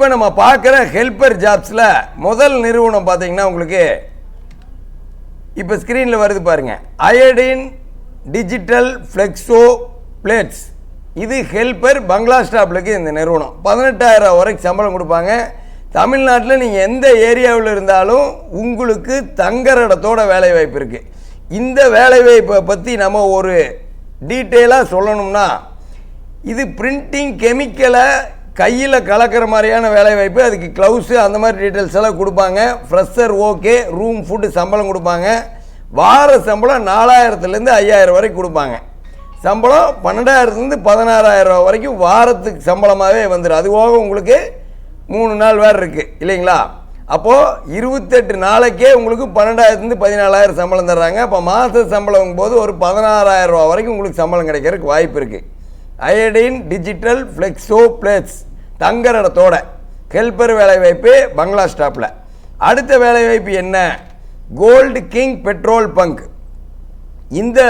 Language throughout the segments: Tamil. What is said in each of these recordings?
இப்போ நம்ம பார்க்குற ஹெல்ப்பர் ஜாப்ஸில் முதல் நிறுவனம் பார்த்தீங்கன்னா உங்களுக்கு இப்போ ஸ்க்ரீனில் வருது பாருங்கள் அயடின் டிஜிட்டல் ஃப்ளெக்ஸோ பிளேட்ஸ் இது ஹெல்ப்பர் பங்களா ஸ்டாப்லுக்கு இந்த நிறுவனம். பதினெட்டாயிரம் வரைக்கும் சம்பளம் கொடுப்பாங்க. தமிழ்நாட்டில் நீங்கள் எந்த ஏரியாவில் இருந்தாலும் உங்களுக்கு தங்குற இடத்தோட வேலை வாய்ப்பு இருக்குது இந்த வேலை வாய்ப்பை பற்றி நம்ம ஒரு டீட்டெயிலாக சொல்லணும்னா இது பிரிண்டிங் கெமிக்கலை கையில் கலக்கிற மாதிரியான வேலை வாய்ப்பு அதுக்கு க்ளவுஸு அந்த மாதிரி டீட்டெயில்ஸ் எல்லாம் கொடுப்பாங்க. ஃப்ரெஷர் ஓகே ரூம் ஃபுட்டு சம்பளம் கொடுப்பாங்க. வார சம்பளம் நாலாயிரத்துலேருந்து ஐயாயிரம் வரைக்கும் கொடுப்பாங்க. சம்பளம் பன்னெண்டாயிரத்துலேருந்து பதினாறாயிரம் ரூபா வரைக்கும் வாரத்துக்கு சம்பளமாகவே வந்துடும் அது போக உங்களுக்கு மூணு நாள் வேறு இருக்குது இல்லைங்களா? அப்போது இருபத்தெட்டு நாளைக்கே உங்களுக்கு பன்னெண்டாயிரத்துலேருந்து பதினாலாயிரம் சம்பளம் தர்றாங்க. அப்போ மாத சம்பளம் போது ஒரு பதினாறாயிரம் ரூபா வரைக்கும் உங்களுக்கு சம்பளம் கிடைக்கிறதுக்கு வாய்ப்பு இருக்குது அயடின் டிஜிட்டல் ஃப்ளெக்ஸோ பிளேட்ஸ் தங்குற இடத்தோட. ஹெல்பர் வேலைவாய்ப்பு பங்களா ஸ்டாப்பில் அடுத்த வேலைவாய்ப்பு என்ன? Gold king petrol bunk. இந்த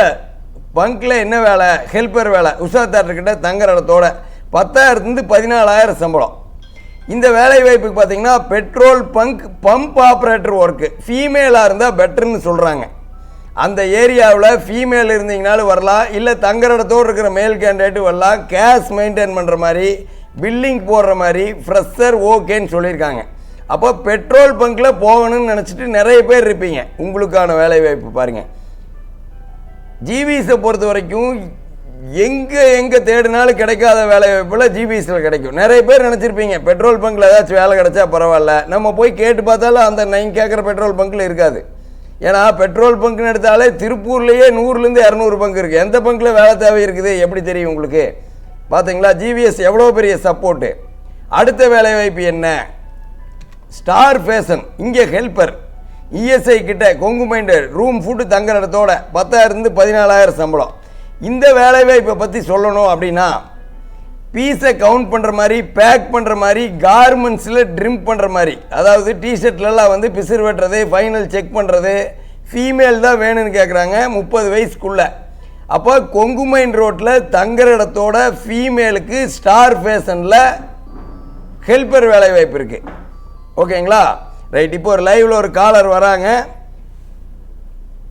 பங்க்கில் என்ன வேலை? ஹெல்பர் வேலை. உஷாத்தார்கிட்ட தங்குற இடத்தோட பத்தாயிரத்துலேருந்து பதினாலாயிரம் சம்பளம். இந்த வேலை வாய்ப்புக்கு பார்த்தீங்கன்னா petrol bunk pump operator work. ஃபீமேலாக இருந்தால் பெட்டர்னு சொல்கிறாங்க அந்த ஏரியாவில் ஃபீமேல் இருந்தீங்கனாலும் வரலாம். இல்லை தங்குற இடத்தோடு இருக்கிற மேல் கேண்டிடேட்டு வரலாம். கேஷ் மெயின்டைன் பண்ணுற மாதிரி பில்லிங் போடுற மாதிரி ஃப்ரெஷர் ஓகேன்னு சொல்லியிருக்காங்க. அப்போ பெட்ரோல் பங்க்கில் போகணும்னு நினச்சிட்டு நிறைய பேர் இருப்பீங்க. உங்களுக்கான வேலை வாய்ப்பு பாருங்கள் ஜிவிஸை பொறுத்த வரைக்கும் எங்கே எங்கே தேடினாலும் கிடைக்காத வேலை வாய்ப்பில் ஜிபிஎஸ்சில் கிடைக்கும். நிறைய பேர் நினச்சிருப்பீங்க பெட்ரோல் பங்க்கில் ஏதாச்சும் வேலை கிடைச்சா பரவாயில்ல. நம்ம போய் கேட்டு பார்த்தாலும் அந்த நீங்கள் கேட்குற பெட்ரோல் பங்க்கில் இருக்காது. ஏன்னா பெட்ரோல் பங்க்னு எடுத்தாலே திருப்பூர்லேயே நூறுலேருந்து இரநூறு பங்க் இருக்குது எந்த பங்க்கில் வேலை தேவை இருக்குது? எப்படி தெரியும் உங்களுக்கு? பார்த்தீங்களா ஜிவிஎஸ் எவ்வளோ பெரிய சப்போர்ட்டு அடுத்த வேலைவாய்ப்பு என்ன? ஸ்டார் ஃபேஷன் இங்கே ஹெல்ப்பர் இஎஸ்ஐ கிட்ட கொங்கு மைண்டர் ரூம் ஃபுட்டு தங்குற இடத்தோட பத்தாயிரத்துலேருந்து பதினாலாயிரம் சம்பளம். இந்த வேலைவாய்ப்பை பற்றி சொல்லணும் அப்படின்னா பீஸை கவுண்ட் பண்ணுற மாதிரி பேக் பண்ணுற மாதிரி கார்மெண்ட்ஸில் ட்ரிம் பண்ணுற மாதிரி. அதாவது டிஷர்ட்லலாம் வந்து பிசிறு வெட்டுறது ஃபைனல் செக் பண்ணுறது ஃபீமேல் தான் வேணும்னு கேட்குறாங்க முப்பது வயசுக்குள்ளே. அப்போ கொங்குமைன் ரோட்டில் தங்குற இடத்தோட ஃபீமேலுக்கு ஸ்டார் ஃபேஷனில் ஹெல்ப்பர் வேலை வாய்ப்பு இருக்குது ஓகேங்களா? ரைட் இப்போ ஒரு லைவில் ஒரு காலர் வராங்க.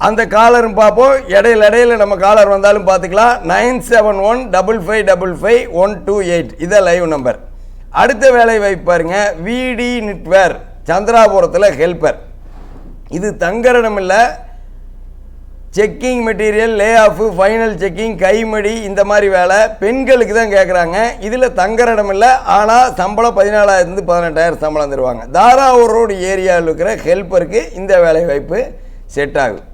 அந்த காலரும் பார்ப்போம். இடையில இடையில நம்ம காலர் வந்தாலும் பார்த்துக்கலாம். Nine seven one double five double five one two eight. இதான் லைவ் நம்பர் அடுத்த வேலை வாய்ப்பு பாருங்க. விடி நிட்வேர் சந்திராபுரத்தில் ஹெல்ப்பர் இது தங்கரிடம் இல்லை. Checking material lay off final checking கைமடி இந்த மாதிரி வேலை பெண்களுக்கு தான் கேட்குறாங்க இதில் தங்குற இடம் இல்லை. ஆனால் சம்பளம் பதினாலாயிரத்துலேருந்து பதினெட்டாயிரம் சம்பளம் தருவாங்க. தாராவூர் ரோடு ஏரியாவில் இருக்கிற ஹெல்ப்பருக்கு இந்த வேலை வாய்ப்பு செட் ஆகும்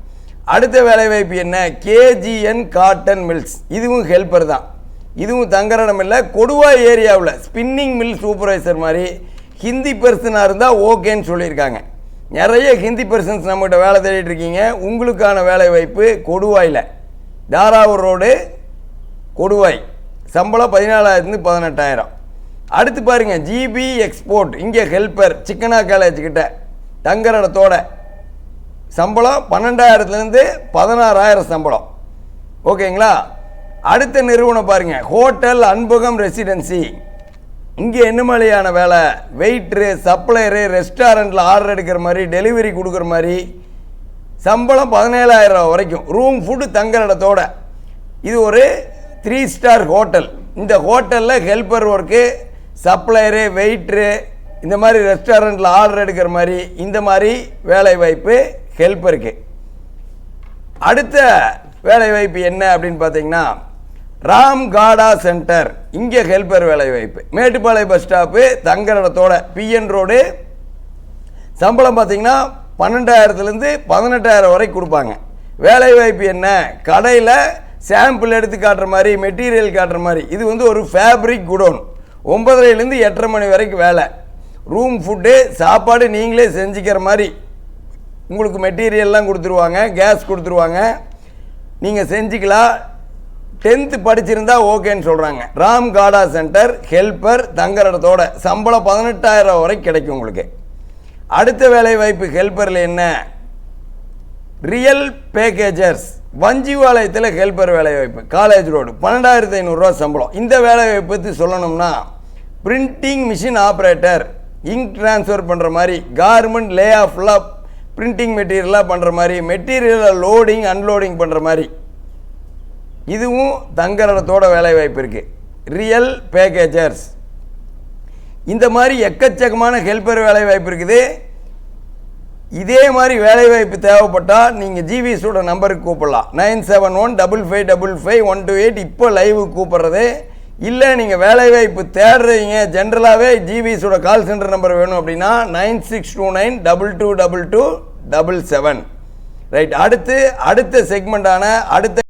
அடுத்த வேலை வாய்ப்பு என்ன? கேஜிஎன் காட்டன் மில்ஸ் இதுவும் ஹெல்ப்பர் தான். இதுவும் தங்குற இடம் இல்லை. கொடுவாய் ஏரியாவில் ஸ்பின்னிங் மில் சூப்பர்வைசர் மாதிரி ஹிந்தி பெர்சனாக இருந்தால் ஓகேன்னு சொல்லியிருக்காங்க. நிறைய ஹிந்தி பர்சன்ஸ் நம்மகிட்ட வேலை தேடிட்டு இருக்கீங்க. உங்களுக்கான வேலை வாய்ப்பு கொடுவாயில். தாராவூர் ரோடு கொடுவாய். சம்பளம் பதினாலாயிரத்துலேருந்து பதினெட்டாயிரம். அடுத்து பாருங்கள் ஜிபி எக்ஸ்போர்ட். இங்கே ஹெல்ப்பர் சிக்கனா காலேஜ் கிட்ட தங்குற இடத்தோட சம்பளம் பன்னெண்டாயிரத்துலேருந்து பதினாறாயிரம் சம்பளம். ஓகேங்களா? அடுத்த நிறுவனம் பாருங்கள் ஹோட்டல் அன்பகம் ரெசிடென்சி. இங்கே என்ன மாதிரியான வேலை? வெயிட்ரு சப்ளையரு ரெஸ்டாரண்ட்டில் ஆர்டர் எடுக்கிற மாதிரி டெலிவரி கொடுக்குற மாதிரி சம்பளம் பதினேழாயிரம் ரூபா வரைக்கும் ரூம் ஃபுட்டு தங்குற இடத்தோட. இது ஒரு த்ரீ ஸ்டார் ஹோட்டல் இந்த ஹோட்டலில் ஹெல்ப்பர் ஒர்க்கு சப்ளையரு வெயிட்ரு இந்த மாதிரி ரெஸ்டாரண்ட்டில் ஆர்டர் எடுக்கிற மாதிரி இந்த மாதிரி வேலை வாய்ப்பு ஹெல்ப்பருக்கு அடுத்த வேலை வாய்ப்பு என்ன அப்படின்னு பார்த்தீங்கன்னா ராம் காடா சென்டர். இங்கே ஹெல்பர் வேலை வாய்ப்பு. மேட்டுப்பாளையம் பஸ் ஸ்டாப்பு தங்குற இடத்தோட பிஎன் ரோடு சம்பளம் பார்த்தீங்கன்னா பன்னெண்டாயிரத்துலேருந்து பதினெட்டாயிரம் வரைக்கும் கொடுப்பாங்க. வேலை வாய்ப்பு என்ன? கடையில் சாம்பிள் எடுத்து காட்டுற மாதிரி மெட்டீரியல் காட்டுற மாதிரி. இது வந்து ஒரு ஃபேப்ரிக் குடோன். ஒம்பதரைலேருந்து எட்டரை மணி வரைக்கும் வேலை. ரூம் ஃபுட்டு சாப்பாடு நீங்களே செஞ்சுக்கிற மாதிரி. உங்களுக்கு மெட்டீரியல்லாம் கொடுத்துருவாங்க கேஸ் கொடுத்துருவாங்க. நீங்கள் செஞ்சுக்கலாம். டென்த்து படிச்சிருந்தா ஓகேன்னு சொல்கிறாங்க ராம் காடா சென்டர் ஹெல்ப்பர் தங்குற இடத்தோட சம்பளம் பதினெட்டாயிரம் வரைக்கும் கிடைக்கும் உங்களுக்கு. அடுத்த வேலை வாய்ப்பு ஹெல்ப்பரில் என்ன? ரியல் பேக்கேஜர்ஸ் வஞ்சிவாளையத்தில் ஹெல்ப்பர் வேலை வாய்ப்பு. காலேஜ் ரோடு பன்னெண்டாயிரத்தி ஐநூறுரூவா சம்பளம். இந்த வேலை வாய்ப்பு பற்றி சொல்லணும்னா printing machine operator ink transfer பண்ணுற மாதிரி கார்மெண்ட் லே ஆஃப்லாம் பிரிண்டிங் மெட்டீரியலாக பண்ணுற மாதிரி மெட்டீரியலை லோடிங் அன்லோடிங் பண்ணுற மாதிரி. இதுவும் தங்கரத்தோட வேலை வாய்ப்பு இருக்குது ரியல் பேக்கேஜர்ஸ் இந்த மாதிரி எக்கச்சக்கமான ஹெல்ப்பர் வேலை வாய்ப்பு இருக்குது. இதே மாதிரி வேலை வாய்ப்பு தேவைப்பட்டால் நீங்கள் ஜிவிஎஸோட நம்பருக்கு கூப்பிடலாம். Nine seven one double five double five one two eight இப்போ லைவ் கூப்பிட்றது. இல்லை நீங்கள் வேலை வாய்ப்பு தேடுறீங்க ஜென்ரலாகவே ஜிவிஎஸோட கால் சென்டர் நம்பர் வேணும் அப்படின்னா nine six two nine double two double two double seven right அடுத்து அடுத்த செக்மெண்ட்டான அடுத்த